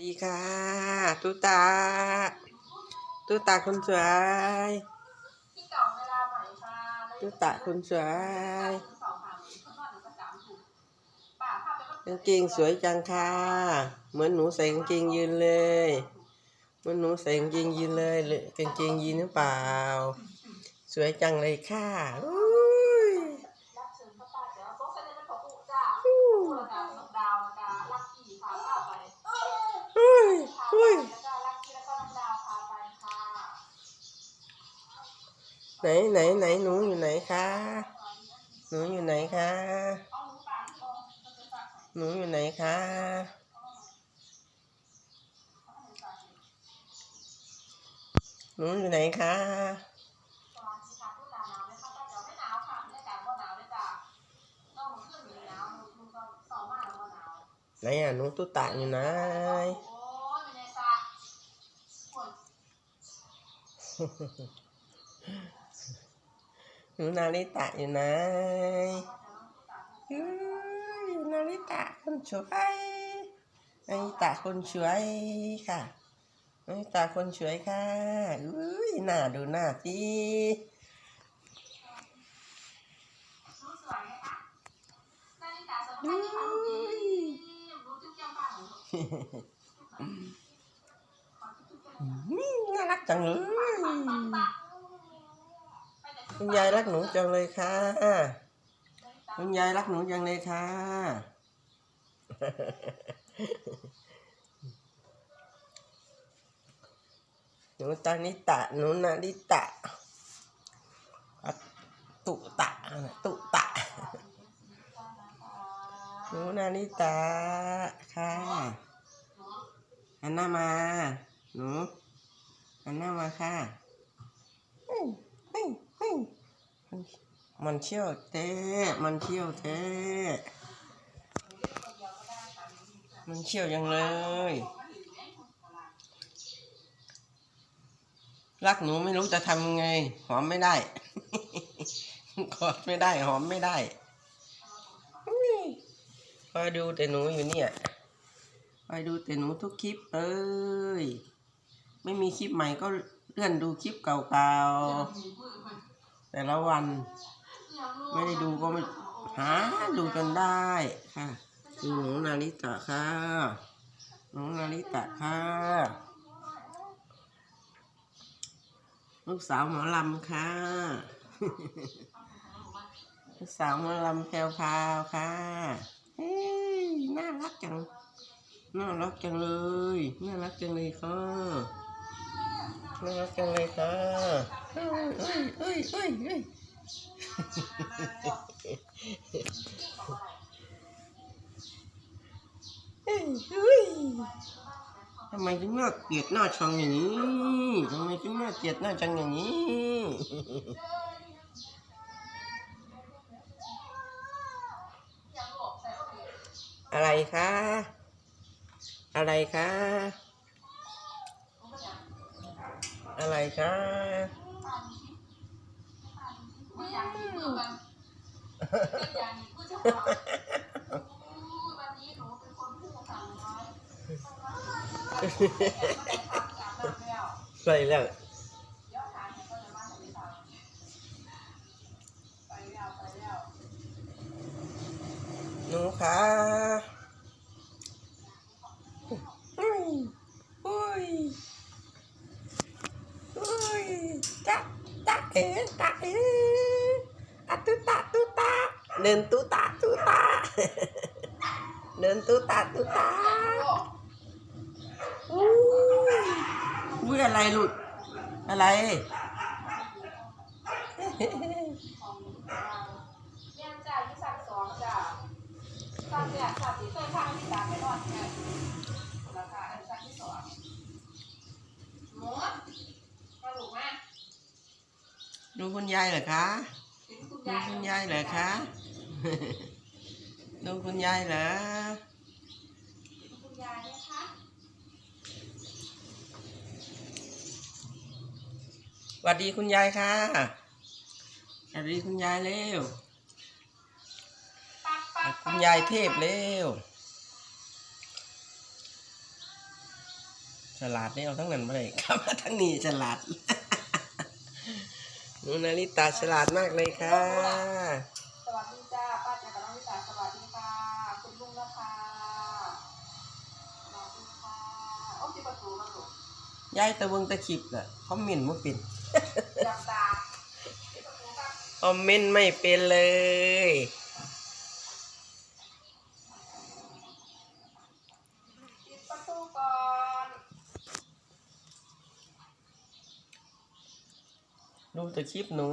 ดีค่ะตุตาตุตาคนสวยตุตาคนสวยกางเกงสวยจังค่ะ เหมือนหนูใส่กางเกงยีนเลย เหมือนหนูใส่กางเกงยีนเลยหรือกางเกงยีนหรือเปล่า สวยจังเลยค่ะอุ้ย ไหนไหนไหนหนูอยู่ไหนคะหนูอยู่ไหนคะหนูอยู่ไหนคะหนูอยู่ไหนคะไหนอะหนูตุ๊ตาอยู่ไหนฮึยไม่ได้ซะปวด หนูนาริตะอยู่ไหนเอ้ยนาริตะคนสวยนาริตะคนสวยค่ะนาริตะคนสวยค่ะอุ้ยหน้าดูหน้าสิรู้สวยไหมคะนาฬิกาสำคัญที่ทำดีรู้จุดแก้มบ้านของหนูอืมน่ารักจังเลย คุณยายรักหนูจังเลยค่ะ คุณยายรักหนูจังเลยค่ะ หนูตานิตะ หนูนาริตะ ตุตะ ตุตะ หนูนาริตะ ค่ะหันหน้ามา หนูหันหน้ามาค่ะเฮ้ยเฮ้ยเฮ้ยมันเชี่ยวเต้มันเชี่ยวเต้มันเชี่ยวยังเลย รักหนูไม่รู้จะทำไง หอมไม่ได้กอดไม่ได้ หอมไม่ได้คอยดูแต่หนูอยู่เนี่ยคอยดูแต่หนูทุกคลิป เอ้ย ไม่มีคลิปใหม่ก็เลื่อนดูคลิปเก่าๆ แต่ละวัน ไม่ได้ดูก็ไม่หาดูจนได้ค่ะดูหนูนาริตะค่ะหนูนาริตะค่ะลูกสาวหมอลำค่ะลูกสาวหมอลำแพรวพาวค่ะเฮ้ยน่ารักจังน่ารักจังเลยน่ารักจังเลยค่ะ น่ารักจังเลยค่ะเอ้ยเอ้ยเอ้ยเอ้ยเอ้ยเฮ้ยเฮ้ยทำไมถึงน่าเกลียดหน้าชังอย่างนี้ทำไมถึงน่าเกลียดหน้าชังอย่างนี้ อะไรคะ อะไรคะ อะไรคะอย่างนี้มือมันอย่างนี้พูดจะบอกวันนี้หนูเป็นคนพูดภาษาน้อยใส่แล้วเดี๋ยวถามเนี่ยก็จะมาของพี่สาวไปแล้วไปแล้ว หนูคะอุ้ยอุ้ยอุ้ยจ๊ะจ๊ะ เอ๋จ๊ะเอ๋อะตุตะตุตะเดินตุตะตุตะเดินตุตะตุตะอุ้ยอุ้ยอะไรหลุด อะไรเรียนจ่ายที่สั่งสองจ้ะสั่งเนี่ยสั่งที่เคยพาที่สามไปนอนเนี่ยราคาอันสั่งที่สองหมูกระดูกไหม ดูคุณยายเหรอคะเห็นคุณดูยายคุณยายเหรอคะ ดูคุณยายเหรอคุณยายเนี่ยคะสวัสดีคุณยายค่ะสวัสดีคุณยายเร็วปักปักคุณยายเทพเร็วลาดนี่เอาทั้งนั้นมาเลยครับมาทั้งนี้ฉลาด หนูนาริตาฉลาดมากเลยค่ะ สวัสดีจ้าป้าแจ๋กับน้องลิตาสวัสดีค่ะ คุณลุงนะคะสวัสดีค่ะโอ้ที่ประตูมาลูกยายตะเวงตะคลิปน่ะคอมเมนต์ไม่เป็นยำตาที่ประตูครับคอมเมนต์ไม่เป็นเลย ดูแตะคลิปหนู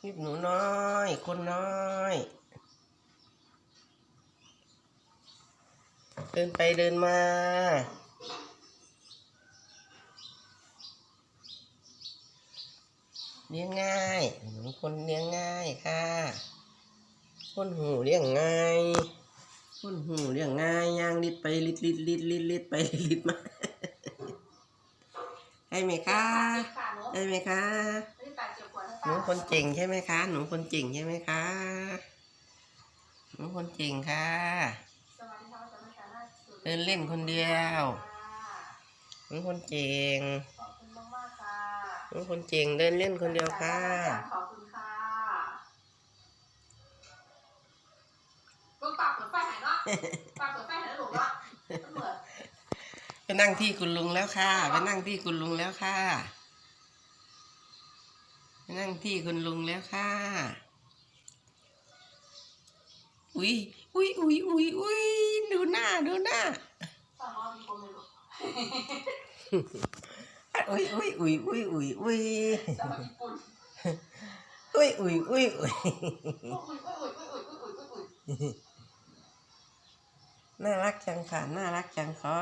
คลิปหนูน้อยคนน้อยเดินไปเดินมาเลี้ยงง่ายหนูคนเลี้ยงง่ายค่ะคนหูเลี้ยงง่ายคนหูเลี้ยงง่ายย่างลิดไปลิดลิดลิดลิดลิดไปลิดมา ให้ไหมคะค่ะหนูได้ไหมคะลิตาเจ็บปวดหนูคนเก่งใช่ไหมคะ หนูคนเก่งใช่ไหมคะหนูคนเก่งค่ะสวัสดีค่ะสวัสดีค่ะเดินเล่นคนเดียวหนูคนเก่งขอบคุณมากๆค่ะหนูคนเก่งเดินเล่นคนเดียวค่ะขอบคุณค่ะลูกปากเปิดไฟหายเนาะปากเปิดไฟหายแล้วหนูเนาะเหมือนไป นั่งที่คุณลุงแล้วค่ะ ไปนั่งที่คุณลุงแล้วค่ะ ไปนั่งที่คุณลุงแล้วค่ะ อุ้ยอุ้ยอุ้ยอุ้ยอุ้ยดูหน้าดูหน้าฟังว่ามีคนไม่รู้อุ้ยอุ้ยอุ้ยอุ้ยอุ้ยอุ้ยสวัสดีปุ่นอุ้ยอุ้ยอุ้ยอุ้ย น่ารักจังค่ะ น่ารักจังค่ะ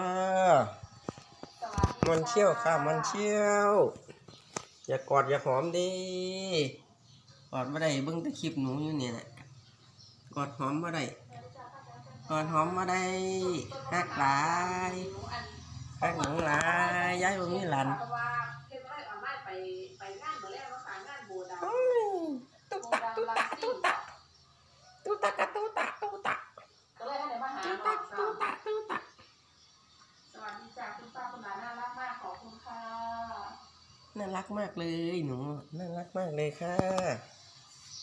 สวัสดีมันเชี่ยวค่ะ มันเชี่ยว อย่ากอดอย่าหอมดิกอดมาได้เบิ้งแตะคลิปหนูอยู่เนี่ยแหละกอดหอมมาได้กอดหอมมาได้ฮักหลายฮักหนูหลายย้ายบ่มีหลานเพราะว่าเห็นว่าออนไลน์ไปไปงานเมื่อแรกมาขายงานโบดาอื้อตุ๊กโบตะดาตุ๊กลังตะซิ่ตุ๊งกตะตุ๊กตะตุ๊กตะตุ๊กตะก็ เลยให้ไหนมาหาตุ๊กน้ตะองสาตุ๊วกตะตุ๊กตะสวัสดีจ้าคุณป้าคุณหลานน่ารักมากขอบคุณค่ะน่ารักมากเลยหนูน่ารักมากเลยค่ะ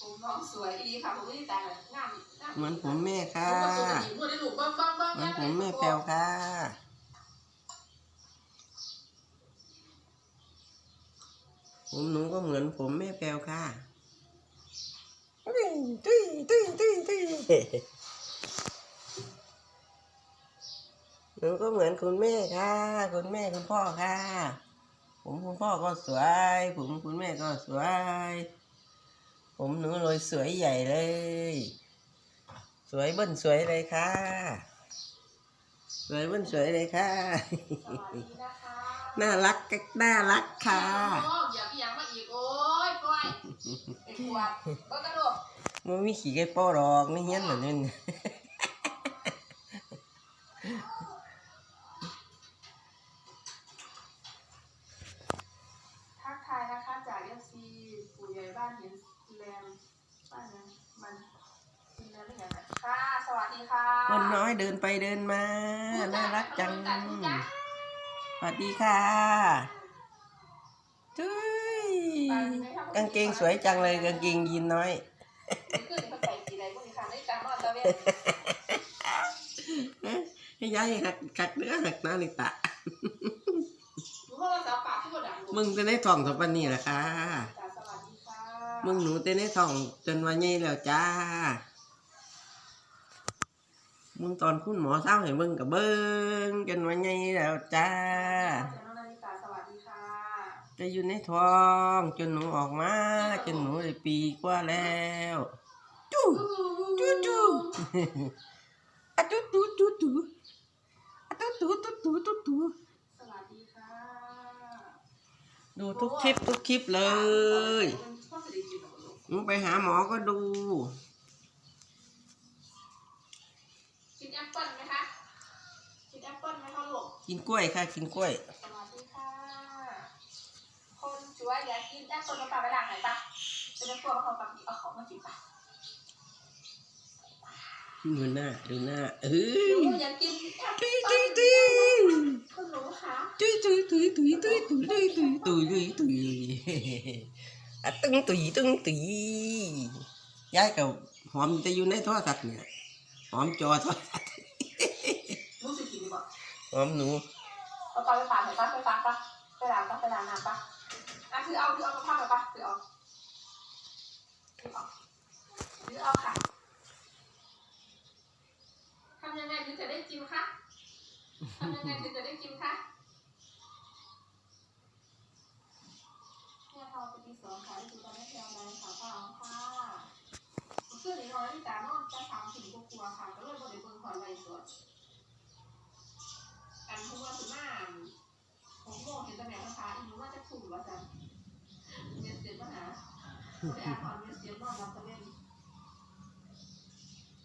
ผมน้องสวยดีค่ะผมไม่ได้แต่งงานงานเหมือนผมแม่ค่ะผมก็ตัวดีมือได้ลูกบ้างบ้างบ้างเหมือนผมแม่แปลวค่ะผมหนูก็เหมือนผมแม่แปลวค่ะตุ้ยตุ้ยตุ้ยตุ้ยตุ้ย หนูก็เหมือนคุณแม่ค่ะ คุณแม่คุณพ่อค่ะ ผมคุณพ่อก็สวย ผมคุณแม่ก็สวย ผมหนูเลยสวยใหญ่เลย สวยเบิ้นสวยเลยค่ะ สวยเบิ้นสวยเลยค่ะสวัสดีนะคะน่ารักก็น่ารักค่ะโอ้อย่าพี่ยังมาอีกโอ้ยปล่อยไอ้ขวดก็กระโดดมันมีขี่ไก่ป้อหรอกไม่เฮี้ยนเหมือนนั่น ดีค่ะคนน้อยเดินไปเดินมา น่ารักจัง สวัสดีค่ะจุ้ยกางเกงสวยจังเลยกางเกงยีนน้อยขึ้นเขาใส่สีอะไรพวกนี้ค่ะในการนอนตะเวนให้ย้ายหักหักเนื้อหักนาลิตะรู้ว่าเราจะปากที่บดดังมึงจะได้ท่องสัปนนี้แหละค่ะจ้าสวัสดีค่ะมึงหนูเต้นให้ท่องจนวันนี้แล้วจ้า มึงตอนคุณหมอเศร้าให้มึงกับเบิ้งจนวันนี้แล้วจ้าน้องนาฬิกาสวัสดีค่ะจะอยู่ในท้อง จนหนูออกมา จนหนูได้ปีกว่าแล้วจู้จู้จู้อะจู้จู้จู้จู้อะจู้จู้จู้จู้จู้จู้สวัสดีค่ะ ดูทุกคลิปทุกคลิปเลยพ่อจะได้ยินเหรอลูกมึงไปหาหมอก็ดู ปเปิ้ลไหมคะ กินแอปเปิ้ลไหมคะลูกกินกล้วยค่ะ กินกล้วย สวัสดีค่ะ คนช่วยอยากกินแอปเปิ้ลมาปาไปด่างไหนปะจะได้กลัวว่าเขาปาเอาของมากินปะดูหน้าดูหน้าเอหนูออยากกินแอปตุเปิ้ยลตุยตุยคุณหนูคะตุยตุยตุยตุยตุยตุยตุยตุยตุยตุยตุยอะตึงตุยตึงตุยยายกับหอมจะอยู่ในโทรศัพท์เนี่ยหอมจอโทรศัพท์ รู้สึกกินดีกว่า หอมหนูเอาไปไปฝากหน่อยปะไปฝากปะไปล้างปะไปล้างน้ำปะอะคือเอาคือเอากระเพามาปะคือเอาคือเอาคือเอาค่ะทำยังไงถึงจะได้กินคะทำยังไงถึงจะได้กินคะเนี่ยพอไปที่สองค่ะที่ตอนนี้แถวไหนค่ะพ่อค่ะเพื่อนน้อยที่ตานอนจะทำถึงกลัวค่ะก็เลยบริเบิงขอไล่สดกั นทุกวันสุดหน้าผมโมเห็นตำแหน่งนะคะอีกว่าจะถูกว่าจะเมียเสียปัญหาไปอ่านความเมียเสียนอนรับตะเวน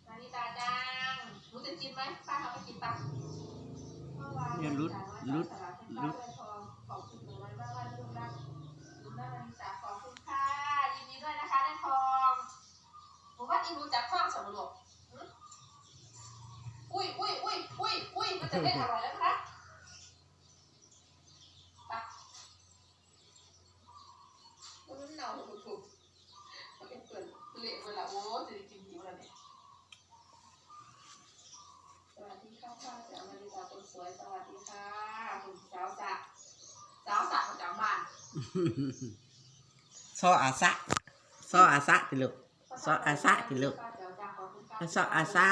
นาฬิตาจังรู้จะกินไหมป้าทำให้กินปะเงียรุดรุดรุดขอบคุณหนูไว้บ้างว่าลูกรักลูกรักนาฬิตาขอบคุณค่ะยินดีด้วยนะคะได้ทองผมว่าอีรู้จักข้องสมรวจอุ้ยอุ้ยอุ้ยอุ้ยอุ้ยมันจะได้อร่อยแล้วนะคะ มันหนาวถูกถูกมันเป็นเปิดเละเวลาโอ้จะได้กินหิวแล้วเนี่ยสวัสดีค่ะป้าแจ๋วนาฬิกาคน สวยสวัสดีค่ะคุณสาวสะสาวสะประจำบ้านซออาสะซออาสะติลูกซออาสะติลูกป้าแจ๋วจ้าขอบคุณค่ะซออาสะ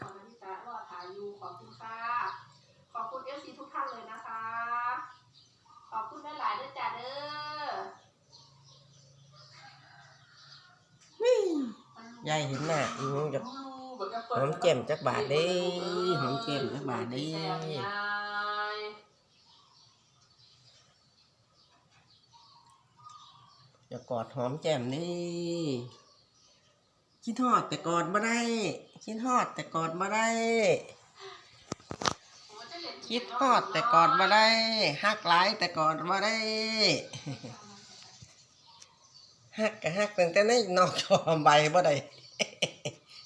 ขอบคุณนาฬิการอถ่ายอยู่ขอบคุณค่ะ ขอบคุณเอฟซีทุกท่านเลยนะคะ ขอบคุณหลายๆด้วยจ้าเด้อยายเห็นหน้าอีหงจะ หอมแก้มจักบาทเด้หอมแก้มจักบาทเด้อย่ากอดหอมแก้มนี่คิดฮอดแต่กอดมาได้คิดฮอดแต่กอดมาได้คิดฮอดแต่กอดมาได้ฮักหลายแต่กอดมาได้ฮักก็ฮักตั้งแต่ในนอกจอใบบ่ได้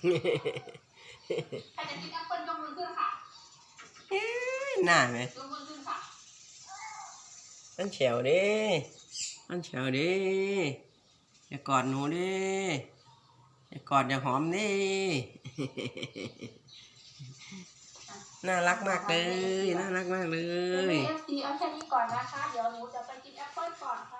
ใครจะกินแอปเปิ้ลยกมือขึ้นค่ะหน้าไหมยกมือขึ้นค่ะมันเฉียวดิมันเฉียวดิอย่ากอดหนูดิอย่ากอดอย่าหอมดิน่ารักมากเลย น่ารักมากเลเดี๋ยวยเอฟซีเอาแค่นี้ก่อนนะคะ เดี๋ยวหนูจะไปกินแอปเปิ้ลก่อนค่ะ